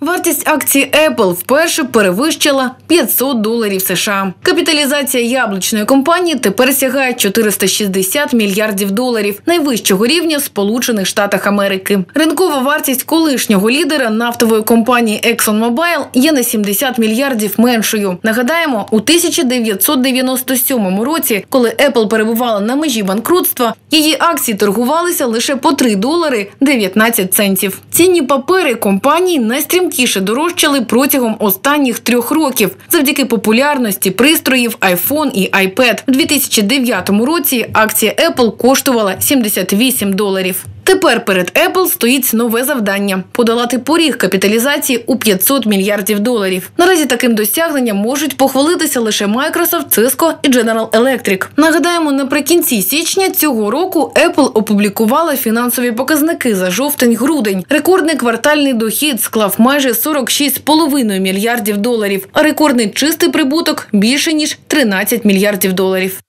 Вартість акції Apple вперше перевищила 500 доларів США. Капіталізація яблучної компанії тепер сягає 460 мільярдів доларів, найвищого рівня в Сполучених Штатах Америки. Ринкова вартість колишнього лідера нафтової компанії ExxonMobil є на 70 мільярдів меншою. Нагадаємо, у 1997 році, коли Apple перебувала на межі банкрутства, її акції торгувалися лише по 3 долари 19 центів. Цінні папери компанії найстрімкіше дорожчали протягом останніх трьох років завдяки популярності пристроїв iPhone і iPad. У 2009 році акція Apple коштувала 78 доларів. Тепер перед Apple стоїть нове завдання подолати поріг капіталізації у 500 мільярдів доларів. Наразі таким досягненням можуть похвалитися лише Microsoft, Cisco і General Electric. Нагадаємо, наприкінці січня цього року Apple опублікувала фінансові показники за жовтень-грудень. Рекордний квартальний дохід склав майже 46,5 мільярдів доларів, а рекордний чистий прибуток більше ніж 13 мільярдів доларів.